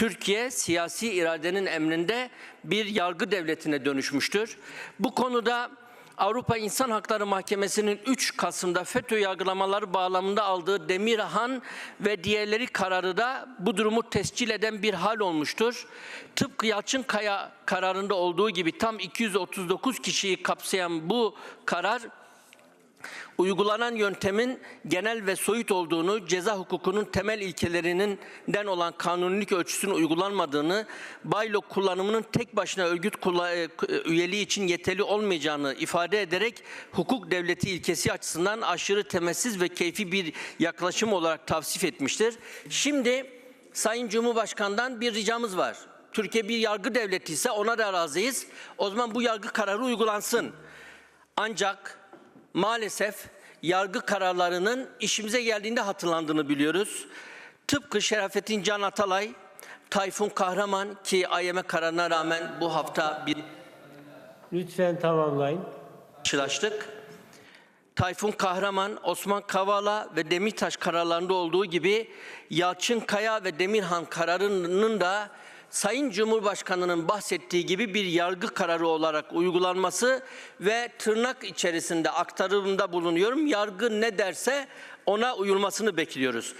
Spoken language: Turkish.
Türkiye siyasi iradenin emrinde bir yargı devletine dönüşmüştür. Bu konuda Avrupa İnsan Hakları Mahkemesi'nin 3 Kasım'da FETÖ yargılamaları bağlamında aldığı Demirhan ve diğerleri kararı da bu durumu tescil eden bir hal olmuştur. Tıpkı Yalçınkaya kararında olduğu gibi tam 239 kişiyi kapsayan bu karar uygulanan yöntemin genel ve soyut olduğunu, ceza hukukunun temel ilkelerinden olan kanunilik ölçüsünün uygulanmadığını, baylok kullanımının tek başına örgüt kula- e, üyeliği için yeterli olmayacağını ifade ederek hukuk devleti ilkesi açısından aşırı temessiz ve keyfi bir yaklaşım olarak tavsif etmiştir. Şimdi Sayın Cumhurbaşkanı'ndan bir ricamız var. Türkiye bir yargı devleti ise ona da razıyız. O zaman bu yargı kararı uygulansın. Ancak maalesef yargı kararlarının işimize geldiğinde hatırlandığını biliyoruz. Tıpkı Şerafettin Can Atalay, Tayfun Kahraman ki AYM kararına rağmen bu hafta bir Lütfen tamamlayın. karşılaştık. Tayfun Kahraman, Osman Kavala ve Demirtaş kararlarında olduğu gibi Yalçın Kaya ve Demirhan kararının da Sayın Cumhurbaşkanı'nın bahsettiği gibi bir yargı kararı olarak uygulanması ve tırnak içerisinde aktarımda bulunuyorum. Yargı ne derse ona uyulmasını bekliyoruz.